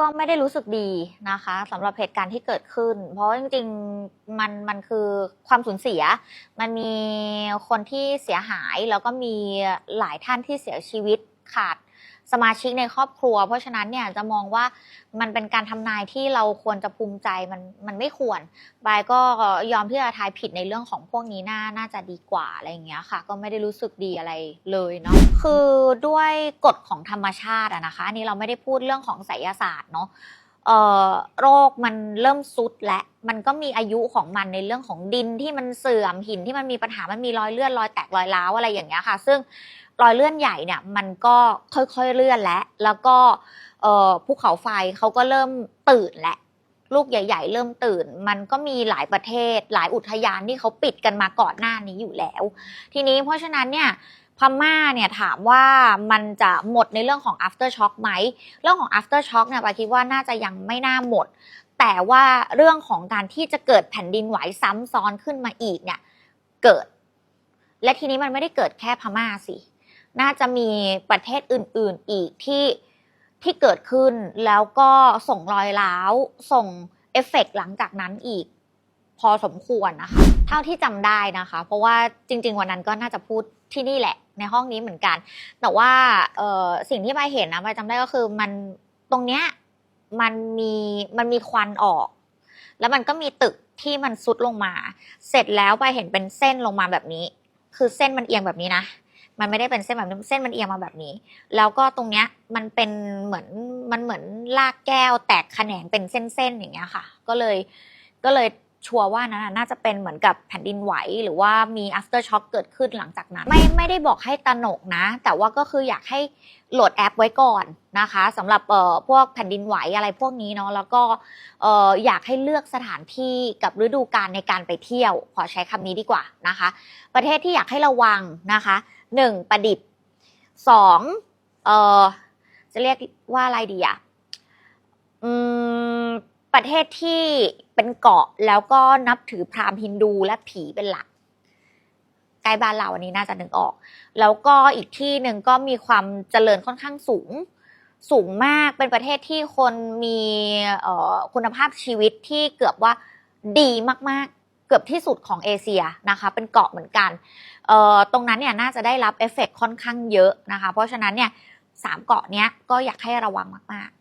ก็ไม่ได้รู้สึกดีนะคะสำหรับเหตุการณ์ที่เกิดขึ้น เพราะจริงๆมันมันคือความสูญเสีย มันมีคนที่เสียหายแล้วก็มีหลายท่านที่เสียชีวิตขาด สมาชิกในครอบครัว เพราะฉะนั้นเนี่ยจะมองว่ามันเป็นการทำนายที่เราควรจะภูมิใจมันมันไม่ควรบายก็ยอมที่จะทายผิดในเรื่องของพวกนี้น่าน่าจะดีกว่าอะไรอย่างเงี้ยค่ะ ก็ไม่ได้รู้สึกดีอะไรเลยเนาะคือด้วยกฎของธรรมชาติอะนะคะนี่เราไม่ได้พูดเรื่องของไสยศาสตร์เนาะ โรคมันเริ่มซุดและ มันก็มีอายุของมันในเรื่องของดินที่มันเสื่อมหินที่มันมีปัญหามันมีรอยเลื่อนรอยแตกรอยร้าวอะไรอย่างเงี้ยค่ะ ซึ่งรอยเลื่อนใหญ่เนี่ยมันก็ค่อยๆเลื่อนแล้วแล้วก็ภูเขาไฟเขาก็เริ่มตื่นแล้วลูกใหญ่ ๆ เริ่มตื่น มันก็มีหลายประเทศ หลายอุทยานที่เขาปิดกันมาก่อนหน้านี้อยู่แล้ว ทีนี้เพราะฉะนั้นเนี่ย พม่าเนี่ยถามว่ามันจะหมดในเรื่องของ after shock ไหม เรื่องของ after shock เนี่ยปาคิดว่าน่าจะยังไม่น่าหมด แต่ว่าเรื่องของการที่จะเกิดแผ่นดินไหวซ้ำซ้อนขึ้นมาอีกเนี่ยเกิด และทีนี้มันไม่ได้เกิดแค่พม่าสิ น่าจะมีประเทศอื่น ๆอีกที่ที่เกิดขึ้นแล้วก็ส่งรอยร้าวส่งเอฟเฟกต์หลังจากนั้นอีก พอสมควรนะคะ เท่าที่จำได้นะคะ เพราะว่าจริง ๆ วันนั้นก็น่าจะพูดที่นี่แหละ ในห้องนี้เหมือนกัน แต่ว่าสิ่งที่ไปเห็นนะไปจำได้ก็คือมันตรงเนี้ยมันมีมันมีควันออก แล้วมันก็มีตึกที่มันซุดลงมา เสร็จแล้วไปเห็นเป็นเส้นลงมาแบบนี้ คือเส้นมันเอียงแบบนี้นะมันไม่ได้เป็นเส้นแบบนี้เส้นมันเอียงมาแบบนี้ แล้วก็ตรงเนี้ยมันเป็นเหมือนมันเหมือนลากแก้วแตกแขนงเป็นเส้นๆอย่างเงี้ยค่ะ ก็เลยก็เลย ชัวร์ว่านั้นน่าจะเป็นเหมือนกับแผ่นดินไหว หรือว่ามี after shock เกิดขึ้นหลังจากนั้น ไม่ไม่ได้บอกให้ตระหนกนะ แต่ว่าก็คืออยากให้โหลดแอปไว้ก่อนนะคะสำหรับเอ่อพวกแผ่นดินไหวอะไรพวกนี้เนาะแล้วก็เอ่ออยากให้เลือกสถานที่กับฤดูกาลในการไปเที่ยว ขอใช้คำนี้ดีกว่านะคะ ประเทศที่อยากให้ระวังนะคะหนึ่งประดิษฐ์สองเอ่อจะเรียกว่าอะไรดีอะอืม ประเทศที่เป็นเกาะแล้วก็นับถือพราหมณ์ฮินดูและผีเป็นหลักใกล้บ้านเราอันนี้น่าจะนึกออก แล้วก็อีกที่หนึ่งก็มีความเจริญค่อนข้างสูง สูงมากเป็นประเทศที่คนมีคุณภาพชีวิตที่เกือบว่าดีมากๆ เกือบที่สุดของเอเชียนะคะ เป็นเกาะเหมือนกันตรงนั้นเนี่ยน่าจะได้รับเอฟเฟกต์ค่อนข้างเยอะนะคะ เพราะฉะนั้นเนี่ยสามเกาะเนี้ยก็อยากให้ระวังมากๆ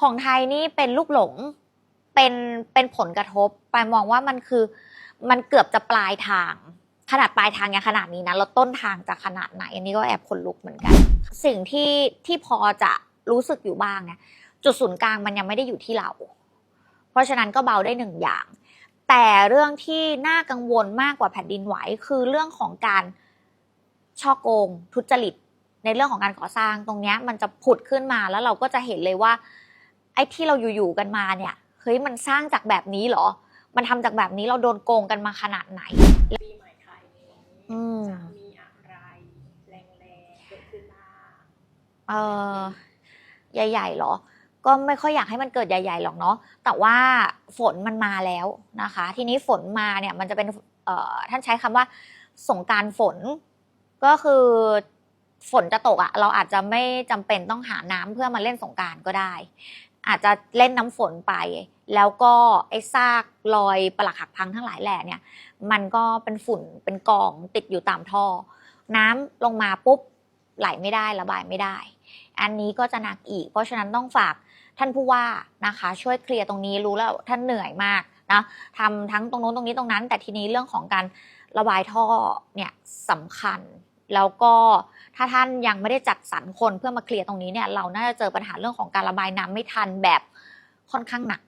ของไทยนี่เป็นลูกหลงเป็นเป็นผลกระทบไปมองว่ามันคือมันเกือบจะปลายทาง ขนาดปลายทางยังขนาดนี้นะแล้วต้นทางจะขนาดไหนอันนี้ก็แอบขนลุกเหมือนกัน สิ่งที่ที่พอจะรู้สึกอยู่บ้างเนี่ยจุดศูนย์กลางมันยังไม่ได้อยู่ที่เรา เพราะฉะนั้นก็เบาได้หนึ่งอย่าง แต่เรื่องที่น่ากังวลมากกว่าแผ่นดินไหว คือเรื่องของการช่อโกงทุจริต ในเรื่องของการก่อสร้างตรงนี้มันจะผุดขึ้นมาแล้วเราก็จะเห็นเลยว่า ไอ้ที่เราอยู่ๆกันมาเนี่ยเฮ้ยมันสร้างจากแบบนี้เหรอ มันทำจากแบบนี้เราโดนโกงกันมาขนาดไหนปีใหม่ไทยนี้อืมจะมีอะไรแรงๆเกิดขึ้นบ้างเออใหญ่ๆเหรอ ก็ไม่ค่อยอยากให้มันเกิดใหญ่ ๆหรอกเนาะแต่ว่าฝนมันมาแล้วนะคะ ทีนี้ฝนมาเนี่ยมันจะเป็นเอ่อท่านใช้คำว่าสงกรารฝนก็คือฝนจะตกอะเราอาจจะไม่จำเป็นต้องหาน้ำเพื่อมาเล่นสงกรารก็ได้ อาจจะเล่นน้ำฝนไป แล้วก็ไอ้ซากรอยปลักหักพังทั้งหลายแหล่เนี่ย มันก็เป็นฝุ่นเป็นกองติดอยู่ตามท่อ น้ำลงมาปุ๊บไหลไม่ได้ระบายไม่ได้ อันนี้ก็จะหนักอีก เพราะฉะนั้นต้องฝากท่านผู้ว่านะคะ ช่วยเคลียร์ตรงนี้รู้แล้วท่านเหนื่อยมากนะทำทั้งตรงนู้นตรงนี้ตรงนั้น แต่ทีนี้เรื่องของการระบายท่อเนี่ยสำคัญ แล้วก็ถ้าท่านยังไม่ได้จัดสรรคนเพื่อมาเคลียร์ตรงนี้เนี่ยเราน่าจะเจอปัญหาเรื่องของการระบายน้ำไม่ทันแบบค่อนข้างหนัก